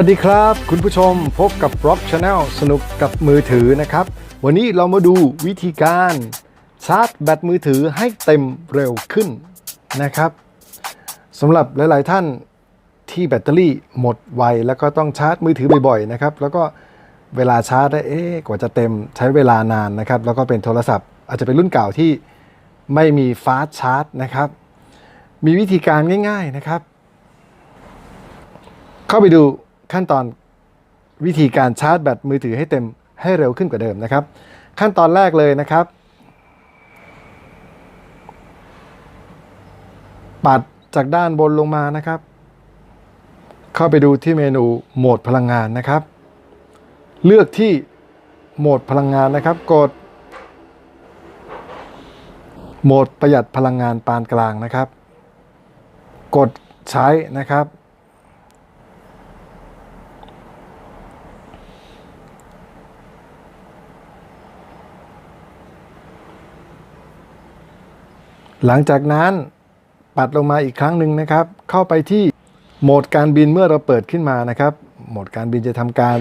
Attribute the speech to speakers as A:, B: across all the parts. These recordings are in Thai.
A: วัสดีครับ คุณผู้ชมพบกับ Rock Channel สนุกกับมือถือนะครับ วันนี้เรามาดูวิธีการชาร์จแบตมือถือให้เต็มเร็วขึ้นนะครับสำหรับหลาย ๆ ท่านที่แบตเตอรี่หมดไวแล้วก็ต้องชาร์จมือถือบ่อย ๆ นะครับ แล้วก็เวลาชาร์จได้เอ๊ะกว่าจะเต็มใช้เวลานานนะครับ แล้วก็เป็นโทรศัพท์ อาจจะเป็นรุ่นเก่าที่ไม่มีฟาสชาร์จนะครับ มีวิธีการง่าย ๆ นะครับ เข้าไปดู ขั้นตอนวิธีการชาร์จแบตมือถือให้เต็มให้เร็วขึ้นกว่าเดิมนะครับ ขั้นตอนแรกเลยนะครับ ปัดจากด้านบนลงมานะครับ เข้าไปดูที่เมนูโหมดพลังงานนะครับ เลือกที่โหมดพลังงานนะครับ กด โหมดประหยัดพลังงานปานกลางนะครับ กดใช้นะครับ หลังจากนั้นปัดลงมาอีกครั้งหนึ่งนะครับ เข้าไปที่โหมดการบินเมื่อเราเปิดขึ้นมานะครับ โหมดการบินจะทำการ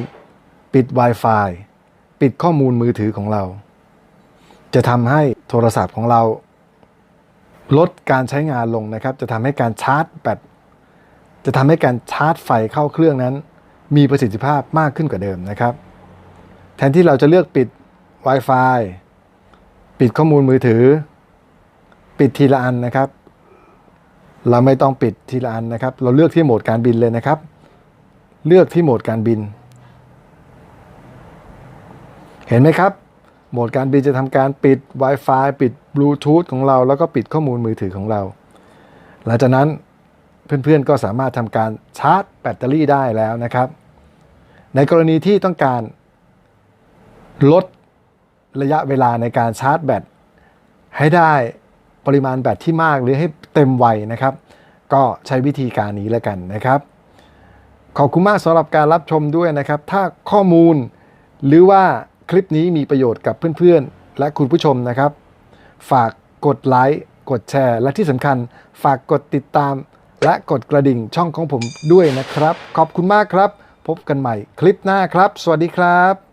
A: ปิด Wi-Fi ปิดข้อมูลมือถือของเรา จะทำให้โทรศัพท์ของเรา ลดการใช้งานลงนะครับ จะทำให้การชาร์จแบตจะทำให้การชาร์จไฟเข้าเครื่องนั้น มีประสิทธิภาพมากขึ้นกว่าเดิมนะครับ แทนที่เราจะเลือกปิด Wi-Fi ปิดข้อมูลมือถือ ปิดทีละอันนะครับ เราไม่ต้องปิดทีละอันนะครับ เราเลือกที่โหมดการบินเลยนะครับ เลือกที่โหมดการบิน เห็นไหมครับ โหมดการบินจะทำการปิด Wi-Fi ปิดบลูทูธของเรา แล้วก็ปิดข้อมูลมือถือของเรา หลังจากนั้นเพื่อนๆก็สามารถทำการชาร์จแบตเตอรี่ได้แล้วนะครับ ในกรณีที่ต้องการลดระยะเวลาในการชาร์จแบตให้ได้ ปริมาณแบตที่มากหรือให้เต็มวัยนะครับ ก็ใช้วิธีการนี้แล้วกันนะครับขอบคุณมากสำหรับการรับชมด้วยนะครับ ถ้าข้อมูลหรือว่าคลิปนี้มีประโยชน์กับเพื่อนๆ และคุณผู้ชมนะครับ ฝากกดไลค์กดแชร์ และที่สำคัญ ฝากกดติดตาม และกดกระดิ่งช่องของผมด้วยนะครับ ขอบคุณมากครับ พบกันใหม่คลิปหน้าครับ สวัสดีครับ